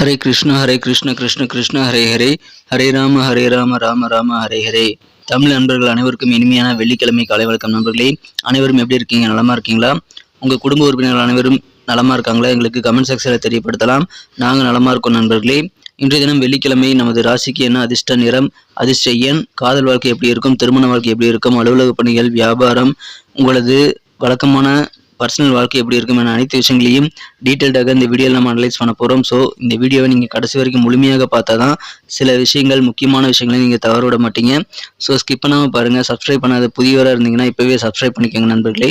ஹரே கிருஷ்ண ஹரே கிருஷ்ண கிருஷ்ண கிருஷ்ண ஹரே ஹரே. ஹரே ராம ஹரே ராம ராம ராம ஹரே ஹரே. தமிழ் நண்பர்கள் அனைவருக்கும் இனிமையான வெள்ளிக்கிழமை காலை வழக்கம் நண்பர்களே. அனைவரும் எப்படி இருக்கீங்க? நலமா இருக்கீங்களா? உங்க குடும்ப உறுப்பினர்கள் அனைவரும் நலமா இருக்காங்களா? எங்களுக்கு கமெண்ட் செக்ஷனில் தெரியப்படுத்தலாம். நாங்கள் நலமா இருக்கோம் நண்பர்களே. இன்றைய தினம் வெள்ளிக்கிழமை நமது ராசிக்கு என்ன அதிர்ஷ்ட நிறம் அதிர்ஷ்ட எண் காதல் வாழ்க்கை எப்படி இருக்கும் திருமண வாழ்க்கை எப்படி இருக்கும் அலுவலக பணிகள் வியாபாரம் உங்களது வழக்கமான பர்சனல் வாழ்க்கை எப்படி இருக்கும் என அனைத்து விஷயங்களையும் டீட்டெயில்டாக இந்த வீடியோவில் நம்ம அனலைஸ் பண்ண போகிறோம் ஸோ இந்த வீடியோவை நீங்கள் கடைசி வரைக்கும் முழுமையாக பார்த்தா தான் சில விஷயங்கள் முக்கியமான விஷயங்களை நீங்கள் தவற விட மாட்டீங்க. ஸோ ஸ்கிப் பண்ணாமல் பாருங்கள் சப்ஸ்கிரைப் பண்ணாத புதியவராக இருந்தீங்கன்னா இப்போவே சப்ஸ்கிரைப் பண்ணிக்கோங்க நண்பர்களே.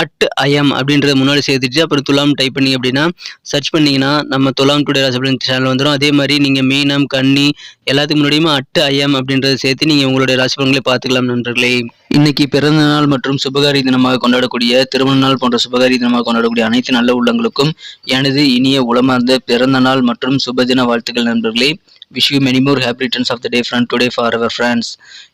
அட் ஐஎம் அப்படின்றத முன்னாடி சேர்த்துட்டு அப்புறம் துலாம் டைப் பண்ணி அப்படின்னா சர்ச் பண்ணிங்கன்னா நம்ம துலாம் டுடே ராசிபலன் சேனல் வந்துடும் அதே மாதிரி நீங்கள் மீனம் கன்னி எல்லாத்துக்கு முன்னாடியுமே அட் ஐஎம் அப்படின்றத சேர்த்து நீங்கள் உங்களுடைய ராசி பலன்களை பார்த்துக்கலாம் நண்பர்களே. இன்னைக்கு பிறந்த நாள் மற்றும் சுபகாரி தினமாக கொண்டாடக்கூடிய திருமண நாள் போன்ற சுபகாரி தினமாக கொண்டாடக்கூடிய அனைத்து நல்ல உள்ளங்களுக்கும் எனது இனிய உளமார்ந்த பிறந்த நாள் மற்றும் சுபதின வாழ்த்துக்கள் நண்பர்களே. Wish you many more happy returns of the day friend today for our friends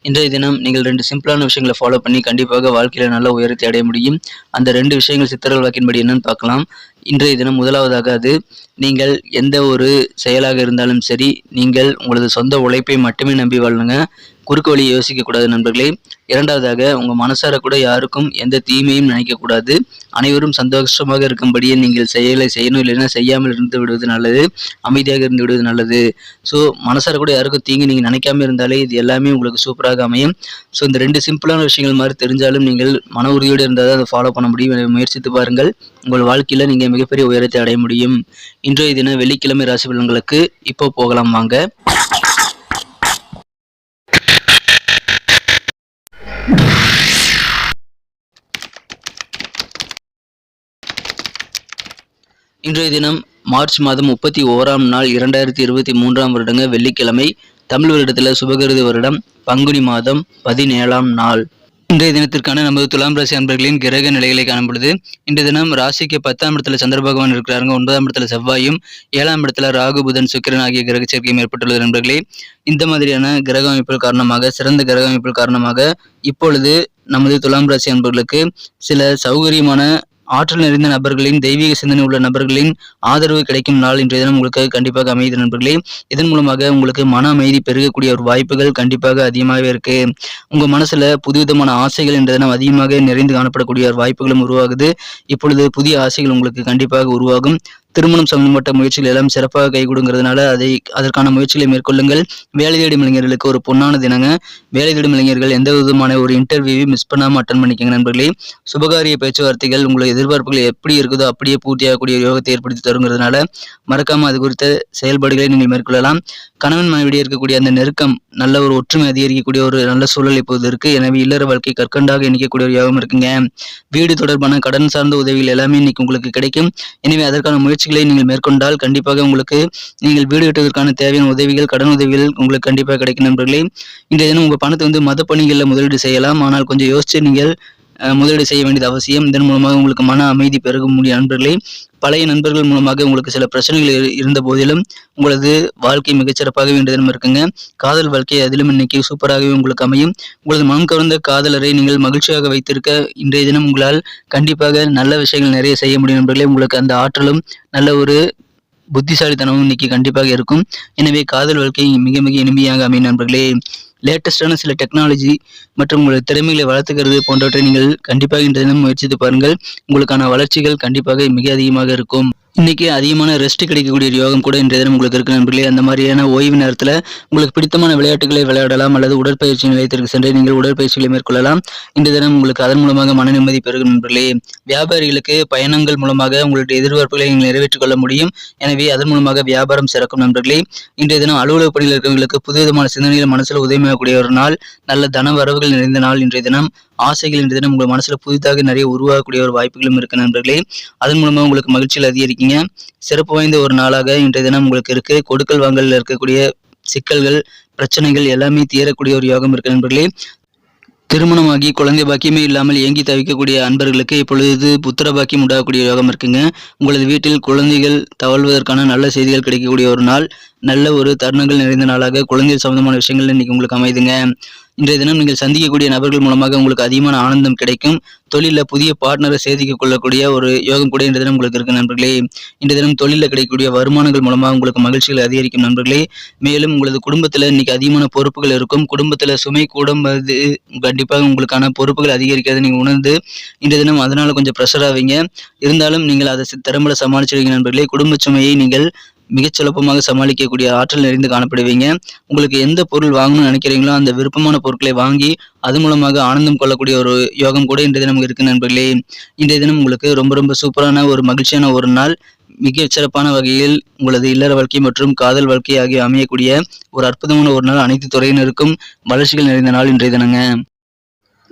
இன்றைய தினம் நீங்கள் ரெண்டு சிம்பிளான விஷயங்களை ஃபாலோ பண்ணி கண்டிப்பாக வாழ்க்கையில் நல்ல உயரத்தை அடைய முடியும். அந்த ரெண்டு விஷயங்கள் சித்தர்கள் வாக்கின்படி என்னன்னு பார்க்கலாம். இன்றைய தினம் முதலாவதாக அது நீங்கள் எந்த ஒரு செயலாக இருந்தாலும் சரி நீங்கள் உங்களது சொந்த உழைப்பை மட்டுமே நம்பி வாழுங்க. குறுக்கு வழி யோசிக்கக்கூடாது நண்பர்களே. இரண்டாவதாக உங்கள் மனசார கூட யாருக்கும் எந்த தீமையும் நினைக்கக்கூடாது. அனைவரும் சந்தோஷமாக இருக்கும்படியே நீங்கள் செயலை செய்யணும் இல்லைன்னா செய்யாமல் இருந்து விடுவது நல்லது அமைதியாக இருந்து விடுவது நல்லது. ஸோ மனசார கூட யாருக்கும் தீங்கு நீங்கள் நினைக்காம இருந்தாலே இது எல்லாமே உங்களுக்கு சூப்பராக அமையும். ஸோ இந்த ரெண்டு சிம்பிளான விஷயங்கள் மாதிரி தெரிஞ்சாலும் நீங்கள் மன உறுதியோடு இருந்தால் தான் அதை ஃபாலோ பண்ண முடியும். முயற்சித்து பாருங்கள். உங்கள் வாழ்க்கையில் நீங்கள் மிகப்பெரிய உயரத்தை அடைய முடியும். இன்றைய தினம் வெள்ளிக்கிழமை ராசி பலன்களுக்கு இப்போ போகலாம் வாங்க. இன்றைய தினம் மார்ச் மாதம் முப்பத்தி ஓராம் நாள் இரண்டாயிரத்தி இருபத்தி மூன்றாம் வருடங்க வெள்ளிக்கிழமை தமிழ் வருடத்தில் சுபகிருதி வருடம் பங்குனி மாதம் பதினேழாம் நாள். இன்றைய தினத்திற்கான நமது துலாம் ராசி அன்பர்களின் கிரக நிலைகளை காணப்படுது இன்றைய தினம் ராசிக்கு பத்தாம் இடத்துல சந்திர பகவான் இருக்கிறாங்க ஒன்பதாம் இடத்துல செவ்வாயும் ஏழாம் இடத்துல ராகு புதன் சுக்கிரன் ஆகிய கிரக சேர்க்கையும் ஏற்பட்டுள்ளது நண்பர்களே. இந்த மாதிரியான கிரக அமைப்புகள் காரணமாக சிறந்த கிரக அமைப்புகள் காரணமாக இப்பொழுது நமது துலாம் ராசி அன்பர்களுக்கு சில சௌகரியமான ஆற்றல் நிறைந்த நபர்களின் தெய்வீக சிந்தனை உள்ள நபர்களின் ஆதரவு கிடைக்கும் நாள் இன்றைய தினம் உங்களுக்கு கண்டிப்பாக அமைதி நண்பர்களே. இதன் மூலமாக உங்களுக்கு மன அமைதி பெருகக்கூடிய ஒரு வாய்ப்புகள் கண்டிப்பாக அதிகமாகவே இருக்கு. உங்க மனசுல புதுவிதமான ஆசைகள் இன்றைய தினம் அதிகமாக நிறைந்து காணப்படக்கூடிய ஒரு வாய்ப்புகளும் உருவாகுது. இப்பொழுது புதிய ஆசைகள் உங்களுக்கு கண்டிப்பாக உருவாகும். திருமணம் சம்பந்தப்பட்ட முயற்சிகள் எல்லாம் சிறப்பாக கைகூடுங்கிறதுனால அதை அதற்கான முயற்சிகளை மேற்கொள்ளுங்கள். வேலை தேடும் இளைஞர்களுக்கு ஒரு பொன்னான தினங்க. வேலை தேடும் இளைஞர்கள் எந்த விதமான ஒரு இன்டர்வியூவையும் மிஸ் பண்ணாமல் அட்டன் பண்ணிக்கங்க நண்பர்களே. சுபகாரிய பேச்சுவார்த்தைகள் உங்களை எதிர்பார்ப்புகள் எப்படி இருக்குதோ அப்படியே பூர்த்தியாகக்கூடிய யோகத்தை ஏற்படுத்தி தருங்கிறதுனால மறக்காமல் அது குறித்த செயல்பாடுகளை நீங்கள் மேற்கொள்ளலாம். கணவன் மனைவிடையே இருக்கக்கூடிய அந்த நெருக்கம் நல்ல ஒரு ஒற்றுமை அதிகரிக்கக்கூடிய ஒரு நல்ல சூழல் இப்போது இருக்கு. எனவே இல்லற வாழ்க்கை கற்கண்டாக இணைக்கக்கூடிய ஒரு யோகம் இருக்குங்க. வீடு தொடர்பான கடன் சார்ந்த உதவிகள் எல்லாமே இன்னைக்கு உங்களுக்கு கிடைக்கும். எனவே அதற்கான முயற்சி முயற்சிகளை நீங்கள் மேற்கொண்டால் கண்டிப்பாக உங்களுக்கு நீங்கள் வீடு கட்டுவதற்கான தேவையான உதவிகள் கடன் உதவிகள் உங்களுக்கு கண்டிப்பாக கிடைக்கும் நண்பர்களே. இன்றைய தினம் உங்கள் பணத்தை வந்து மத பணிகளில் முதலீடு செய்யலாம். ஆனால் கொஞ்சம் யோசிச்சு நீங்கள் முதலீடு செய்ய வேண்டியது அவசியம். இதன் மூலமாக உங்களுக்கு மன அமைதி பெருக முடியும் நண்பர்களே பழைய நண்பர்கள் மூலமாக உங்களுக்கு சில பிரச்சனைகள் இருந்த போதிலும் உங்களது வாழ்க்கை மிகச்சிறப்பாக வேண்டியதும் இருக்குங்க. காதல் வாழ்க்கை அதிலும் இன்னைக்கு சூப்பராகவே உங்களுக்கு அமையும். உங்களது மனம் கவர்ந்த காதலரை நீங்கள் மகிழ்ச்சியாக வைத்திருக்க இன்றைய தினம் உங்களால் கண்டிப்பாக நல்ல விஷயங்கள் நிறைய செய்ய முடியும் நண்பர்களே. உங்களுக்கு அந்த ஆற்றலும் நல்ல ஒரு புத்திசாலித்தனமும் இன்னைக்கு கண்டிப்பாக இருக்கும். எனவே காதல் வாழ்க்கை மிக மிக இனிமையாக அமையும் நண்பர்களே. லேட்டஸ்டான சில டெக்னாலஜி மற்றும் உங்களது திறமைகளை வளர்த்துக்கிறது போன்றவற்றை நீங்கள் கண்டிப்பாக இந்த தினம் முயற்சித்து பாருங்கள். உங்களுக்கான வளர்ச்சிகள் கண்டிப்பாக மிக அதிகமாக இருக்கும். இன்னைக்கு அதிகமான ரெஸ்ட் கிடைக்கக்கூடிய யோகம் கூட இன்றைய தினம் உங்களுக்கு இருக்கு நண்பர்களே. அந்த மாதிரியான ஓய்வு நேரத்தில் உங்களுக்கு பிடித்தமான விளையாட்டுகளை விளையாடலாம் அல்லது உடற்பயிற்சி நிலையத்திற்கு சென்று நீங்கள் உடற்பயிற்சிகளை மேற்கொள்ளலாம். இன்றைய தினம் உங்களுக்கு அதன் மூலமாக மன நிம்மதி பெருகும் நண்பர்களே. வியாபாரிகளுக்கு பயணங்கள் மூலமாக உங்களுடைய எதிர்பார்ப்புகளை நீங்கள் நிறைவேற்றிக் கொள்ள முடியும். எனவே அதன் மூலமாக வியாபாரம் சிறக்கும் நண்பர்களே. இன்றைய தினம் அலுவலக பணியில் இருக்கிறவங்களுக்கு புதுவிதமான சிந்தனைகள் மனசில் உதவியாகக்கூடிய ஒரு நாள் நல்ல தன வரவுகள் நிறைந்த நாள் இன்றைய தினம். ஆசைகள் இன்றைய தினம் உங்கள் மனசுல புதிதாக நிறைய உருவாகக்கூடிய ஒரு வாய்ப்புகளும் இருக்கு நண்பர்களே. அதன் மூலமாக உங்களுக்கு மகிழ்ச்சியில் அதிகரிக்கீங்க. சிறப்பு வாய்ந்த ஒரு நாளாக இன்றைய தினம் உங்களுக்கு இருக்கு. கொடுக்கல் வாங்கல இருக்கக்கூடிய சிக்கல்கள் பிரச்சனைகள் எல்லாமே தீரக்கூடிய ஒரு யோகம் இருக்கு நண்பர்களே. திருமணமாகி குழந்தை பாக்கியமே இல்லாமல் ஏங்கி தவிக்கக்கூடிய அன்பர்களுக்கு இப்பொழுது புத்திர பாக்கியம் உண்டாகக்கூடிய யோகம் இருக்குங்க. உங்களது வீட்டில் குழந்தைகள் தவழ்வதற்கான நல்ல செய்திகள் கிடைக்கக்கூடிய ஒரு நாள் நல்ல ஒரு தருணங்கள் நிறைந்த நாளாக குழந்தைகள் சம்பந்தமான விஷயங்கள் இன்னைக்கு உங்களுக்கு அமைதுங்க. இன்றைய தினம் நீங்கள் சந்திக்கக்கூடிய நபர்கள் மூலமாக உங்களுக்கு அதிகமான ஆனந்தம் கிடைக்கும். தொழிலில் புதிய பார்ட்னரை சேர்த்துக் கொள்ளக்கூடிய ஒரு யோகம் கூட இன்றைய தினம் உங்களுக்கு இருக்கு நண்பர்களே. இன்றைய தினம் தொழிலில் கிடைக்கக்கூடிய வருமானங்கள் மூலமாக உங்களுக்கு மகிழ்ச்சிகள் அதிகரிக்கும் நண்பர்களே. மேலும் உங்களது குடும்பத்தில் இன்னைக்கு அதிகமான பொறுப்புகள் இருக்கும். குடும்பத்தில் சுமை கூடும்போது கண்டிப்பாக உங்களுக்கான பொறுப்புகள் அதிகரிக்கிறத நீங்கள் உணர்ந்து இன்றைய தினம் அதனால கொஞ்சம் ப்ரெஷர் ஆவீங்க. இருந்தாலும் நீங்கள் அதை திறம்பட சமாளிச்சிருக்கீங்க நண்பர்களே. குடும்ப சுமையை நீங்கள் மிகச் சுலபமாக சமாளிக்கக்கூடிய ஆற்றல் நிறைந்து காணப்படுவீங்க. உங்களுக்கு எந்த பொருள் வாங்கணும்னு நினைக்கிறீங்களோ அந்த விருப்பமான பொருட்களை வாங்கி அது மூலமாக ஆனந்தம் கொள்ளக்கூடிய ஒரு யோகம் கூட இன்றைய தினம் இருக்கு நண்பர்களே. இன்றைய தினம் உங்களுக்கு ரொம்ப ரொம்ப சூப்பரான ஒரு மகிழ்ச்சியான ஒரு நாள். மிக சிறப்பான வகையில் உங்களது இல்லற வாழ்க்கை மற்றும் காதல் வாழ்க்கை ஆகிய அமையக்கூடிய ஒரு அற்புதமான ஒரு நாள் அனைத்து துறையினருக்கும். வளர்ச்சிகள் நிறைந்த நாள் இன்றைய தினங்க.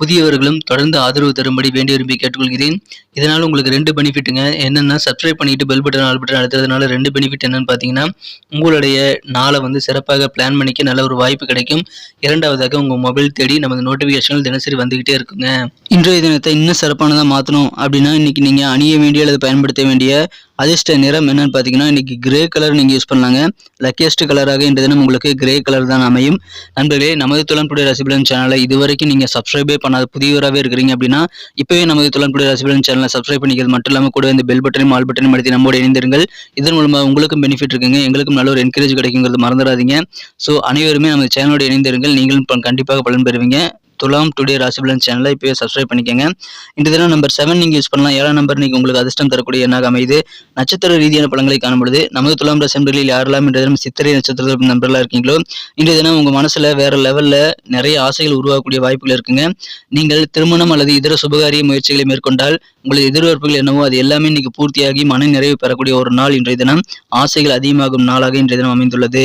புதியவர்களும் தொடர்ந்து ஆதரவு தரும்படி வேண்டி விரும்பி கேட்டுக்கொள்கிறேன். இதனால் உங்களுக்கு ரெண்டு பெனிஃபிட்டுங்க என்னென்னா சப்ஸ்கிரைப் பண்ணிட்டு பெல் பட்டன் ஆல் பட்டன் அழுத்துறதுனால ரெண்டு பெனிஃபிட் என்னன்னு பார்த்தீங்கன்னா உங்களுடைய நாளை வந்து சிறப்பாக பிளான் பண்ணிக்க நல்ல ஒரு வாய்ப்பு கிடைக்கும். இரண்டாவதாக உங்கள் மொபைல் தேடி நமது நோட்டிஃபிகேஷன்கள் தினசரி வந்துகிட்டே இருக்குங்க. இன்றைய தினத்தை இன்னும் சிறப்பானதாக மாற்றணும் அப்படின்னா இன்னைக்கு நீங்கள் அணிய வேண்டிய அல்லது பயன்படுத்த வேண்டிய அதிர்ஷ்ட நிறம் என்னன்னு பார்த்தீங்கன்னா இன்னைக்கு கிரே கலர் நீங்கள் யூஸ் பண்ணலாங்க. லக்கியஸ்ட் கலராக இந்த தினம் உங்களுக்கு கிரே கலர் தான் அமையும். நண்பர்களே நமது துளன்புடைய ரசிபலன் சேனலை இதுவரைக்கும் நீங்கள் சப்ஸ்கிரைபே பண்ணாத புதியவராகவே இருக்கிறீங்க அப்படின்னா இப்போவே நமது துளன்புடைய ரசிபலன் சேனலை சப்ஸ்கிரைப் பண்ணிக்கிறது மட்டும் இல்லாமல் கூட இந்த பெல் பட்டனையும் ஆல் பட்டனையும் அடித்து நம்மோடு இணைந்திருங்கள். இதன் மூலமாக உங்களுக்கும் பெனிஃபிட் இருக்குங்க. எங்களுக்கும் நல்ல ஒரு என்கரேஜ் கிடைக்குங்கிறது மறந்துடாதீங்க. ஸோ அனைவருமே நமது சேனலோடு இணைந்திருங்கள். நீங்களும் கண்டிப்பாக பலன் பெறுவீங்க. துலாம் டுடே ராசிபலன் சேனலை இப்போயே சப்ஸ்கிரைப் பண்ணிக்கோங்க. இந்த தினம் நம்பர் செவன் நீங்கள் யூஸ் பண்ணலாம். ஏழாம் நம்பர் நீங்கள் உங்களுக்கு அதிர்ஷ்டம் தரக்கூடிய எண்ணாக அமைது நட்சத்திர ரீதியான பலன்களை காணும்பொழுது நமது துலாம் ராசி யாரெல்லாம் இன்றைய தினம் சித்திரை நட்சத்திர நண்பர்களாக இருக்கீங்களோ இன்றைய தினம் உங்கள் மனசில் வேற லெவலில் நிறைய ஆசைகள் உருவாகக்கூடிய வாய்ப்புகள் இருக்குங்க. நீங்கள் திருமணம் அல்லது இதர சுபகாரிய முயற்சிகளை மேற்கொண்டால் உங்களது எதிர்பார்ப்புகள் என்னவோ அது எல்லாமே இன்னைக்கு பூர்த்தியாகி மன நிறைவு பெறக்கூடிய ஒரு நாள் இன்றைய தினம். ஆசைகள் அதிகமாகும் நாளாக இன்றைய தினம் அமைந்துள்ளது.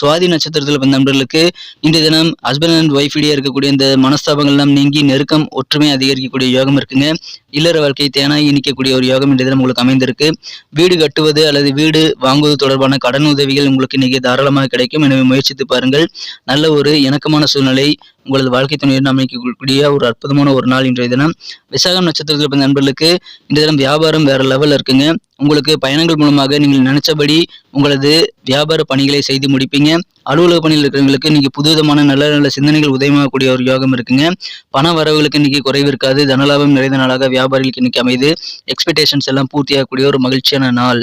சுவாதி நட்சத்திரத்தில் பிறந்த நண்பர்களுக்கு இன்றைய தினம் ஹஸ்பண்ட் அண்ட் ஒய்ஃப் இடையே இருக்கக்கூடிய இந்த மனஸ்தாபங்கள் எல்லாம் நீங்கி நெருக்கம் ஒற்றுமை அதிகரிக்கக்கூடிய யோகம் இருக்குங்க. இல்லற வாழ்க்கை தேனாகி இணைக்கக்கூடிய ஒரு யோகம் இன்றைய தினம் உங்களுக்கு அமைந்திருக்கு. வீடு கட்டுவது அல்லது வீடு வாங்குவது தொடர்பான கடன் உதவிகள் உங்களுக்கு இன்னைக்கு தாராளமாக கிடைக்கும். எனவே முயற்சித்து பாருங்கள். நல்ல ஒரு இணக்கமான சூழ்நிலை உங்களது வாழ்க்கை துணையுடன் அமைக்கக்கூடிய ஒரு அற்புதமான ஒரு நாள் இன்றைய தினம். விசாகம் நட்சத்திரத்தில் பிறந்த நண்பர்களுக்கு இந்த தினம் வியாபாரம் வேற லெவலில் இருக்குங்க. உங்களுக்கு பயணங்கள் மூலமாக நீங்கள் நினைச்சபடி உங்களது வியாபார பணிகளை செய்து முடிப்பீங்க. அலுவலக பணியில் இருக்கிறவங்களுக்கு இன்னைக்கு புதுவிதமான நல்ல நல்ல சிந்தனைகள் உதயமாகக்கூடிய ஒரு யோகம் இருக்குங்க. பண வரவுகளுக்கு இன்னைக்கு குறைவு இருக்காது. தனலாபம் நிறைந்த நாளாக வியாபாரிகளுக்கு இன்னைக்கு அமைது. எக்ஸ்பெக்டேஷன்ஸ் எல்லாம் பூர்த்தியாகக்கூடிய ஒரு மகிழ்ச்சியான நாள்.